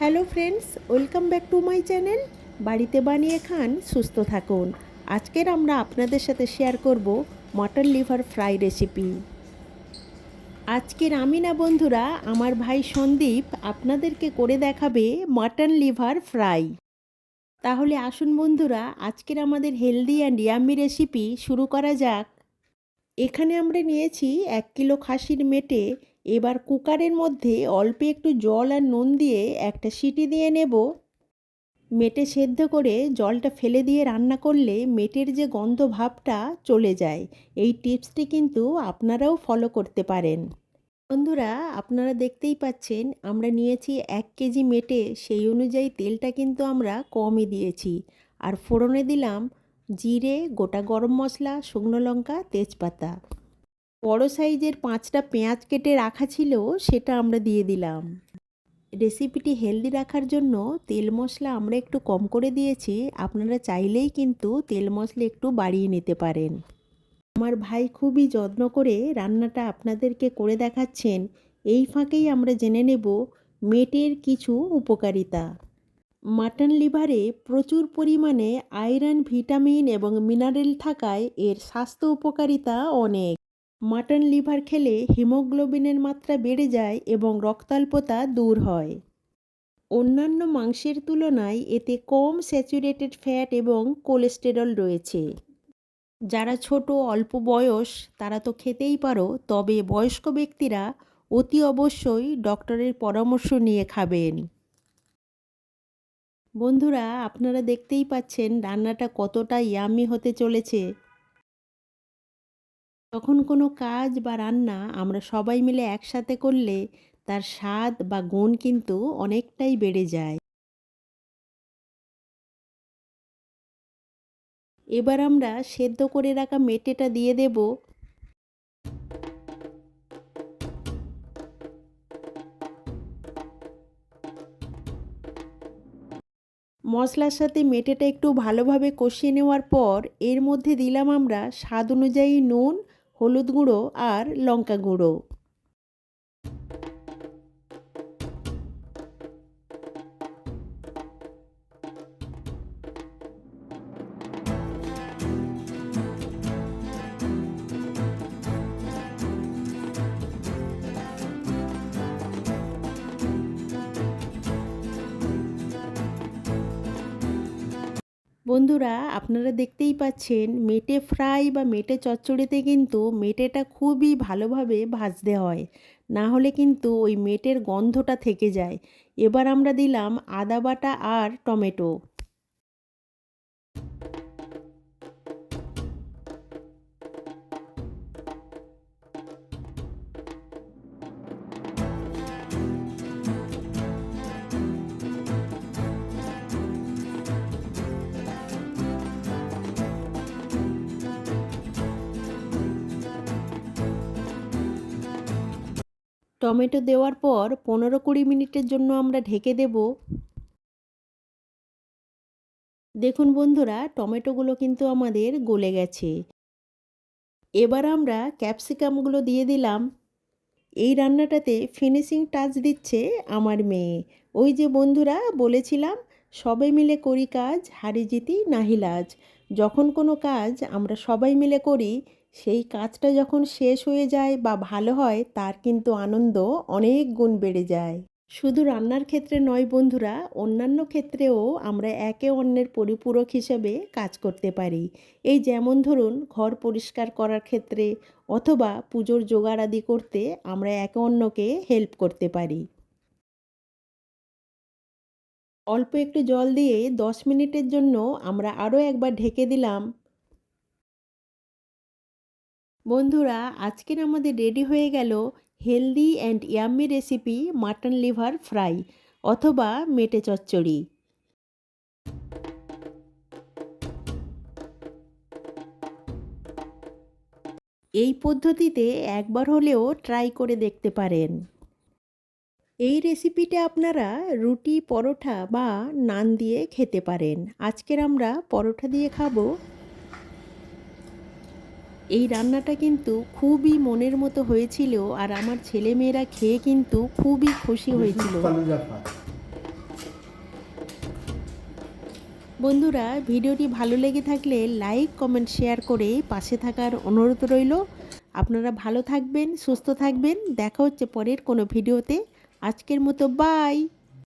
Hello friends, welcome back to my channel. বাড়িতে বানিয়ে খান, সুস্থ থাকুন। আজকের আমরা আপনাদের সাথে শেয়ার করব মটন লিভার ফ্রাই রেসিপি। আজকের আমি না বন্ধুরা, আমার ভাই সন্দীপ আপনাদেরকে করে দেখাবে মটন লিভার ফ্রাই। তাহলে আসুন বন্ধুরা, আজকের আমাদের হেলদি অ্যান্ড ইয়ামি রেসিপি শুরু করা যাক। এখানে আমরা নিয়েছি এক কিলো খাসির মেটে এবার কুকারের মধ্যে অল্প একটু জল আর নুন দিয়ে একটা সিটি দিয়ে নেব। মেটে সেদ্ধ করে জলটা ফেলে দিয়ে রান্না করলে মেটের যে গন্ধ ভাবটা চলে যায়। এই টিপসটি কিন্তু আপনারাও ফলো করতে পারেন। বন্ধুরা, আপনারা দেখতেই পাচ্ছেন আমরা নিয়েছি এক কেজি মেটে, সেই অনুযায়ী তেলটা কিন্তু আমরা কমই দিয়েছি। আর ফোড়নে দিলাম জিরে, গোটা গরম মশলা, শুকনো লঙ্কা, তেজপাতা। বড় সাইজের পাঁচটা পেঁয়াজ কেটে রাখা ছিল, সেটা আমরা দিয়ে দিলাম। রেসিপিটি হেলদি রাখার জন্য তেল মশলা আমরা একটু কম করে দিয়েছি, আপনারা চাইলেই কিন্তু তেল মশলা একটু বাড়িয়ে নিতে পারেন। আমার ভাই খুবই যত্ন করে রান্নাটা আপনাদেরকে করে দেখাচ্ছেন, এই ফাঁকেই আমরা জেনে নেব মেটের কিছু উপকারিতা। মাটন লিভারে প্রচুর পরিমাণে আয়রন, ভিটামিন এবং মিনারেল থাকায় এর স্বাস্থ্য উপকারিতা অনেক। মাটন লিভার খেলে হিমোগ্লোবিনের মাত্রা বেড়ে যায় এবং রক্তাল্পতা দূর হয়। অন্যান্য মাংসের তুলনায় এতে কম স্যাচুরেটেড ফ্যাট এবং কোলেস্টেরল রয়েছে। যারা ছোট, অল্প বয়স, তারা তো খেতেই পারো, তবে বয়স্ক ব্যক্তিরা অতি অবশ্যই ডক্টরের পরামর্শ নিয়ে খাবেন। বন্ধুরা, আপনারা দেখতেই পাচ্ছেন রান্নাটা কতটা ইয়ামি হতে চলেছে। যখন কোনো কাজ বা রান্না আমরা সবাই মিলে একসাথে করলে তার স্বাদ বা গুণ কিন্তু অনেকটাই বেড়ে যায়। এবার আমরা সেদ্ধ করে রাখা মেটেটা দিয়ে দেব। মশলার সাথে মেটেটা একটু ভালোভাবে কষিয়ে নেওয়ার পর এর মধ্যে দিলাম আমরা স্বাদ অনুযায়ী নুন হলুদ গুঁড়ো আর লঙ্কা গুঁড়ো। বন্ধুরা, আপনারা দেখতেই পাচ্ছেন, মেটে ফ্রাই বা মেটে চচ্চড়িতে কিন্তু মেটেটা খুবই ভালোভাবে ভাজতে হয়। না হলে কিন্তু ওই মেটের গন্ধটা থেকে যায়। এবার আমরা দিলাম আদা বাটা আর টমেটো। টমেটো দেওয়ার পর পনেরো কুড়ি মিনিটের জন্য আমরা ঢেকে দেব। দেখুন বন্ধুরা, টমেটোগুলো কিন্তু আমাদের গলে গেছে। এবার আমরা ক্যাপসিকামগুলো দিয়ে দিলাম। এই রান্নাটাতে ফিনিশিং টাচ দিচ্ছে আমার মেয়ে। ওই যে বন্ধুরা, বলেছিলাম সবাই মিলে করি কাজ হারি জিতি নাহিলাজ। যখন কোনো কাজ আমরা সবাই মিলে করি সেই কাজটা যখন শেষ হয়ে যায় বা ভালো হয়, তার কিন্তু আনন্দ অনেক গুণ বেড়ে যায়। শুধু রান্নার ক্ষেত্রে নয় বন্ধুরা, অন্যান্য ক্ষেত্রেও আমরা একে অন্যের পরিপূরক হিসেবে কাজ করতে পারি। এই যেমন ধরুন, ঘর পরিষ্কার করার ক্ষেত্রে অথবা পুজোর জোগাড় আদি করতে আমরা একে অন্যকে হেল্প করতে পারি। অল্প একটু জল দিয়ে দশ মিনিটের জন্য আমরা আরও একবার ঢেকে দিলাম। বন্ধুরা, আজকের আমাদের রেডি হয়ে গেল healthy and yummy recipe mutton liver fry অথবা মেটে চচ্চড়ি। এই পদ্ধতিতে একবার হলেও ট্রাই করে দেখতে পারেন। এই রেসিপিটা আপনারা রুটি, পরোটা বা নান দিয়ে খেতে পারেন। আজকের আমরা পরোটা দিয়ে খাব এই রান্নাটা কিন্তু খুবই মনের মতো হয়েছিল আর আমার ছেলেমেয়েরা খেয়ে কিন্তু খুবই খুশি হয়েছিল। বন্ধুরা ভিডিওটি ভালো লেগে থাকলে লাইক কমেন্ট শেয়ার করে পাশে থাকার অনুরোধ রইল। আপনারা ভালো থাকবেন সুস্থ থাকবেন। দেখা হচ্ছে পরের কোনো ভিডিওতে। আজকের মতো বাই!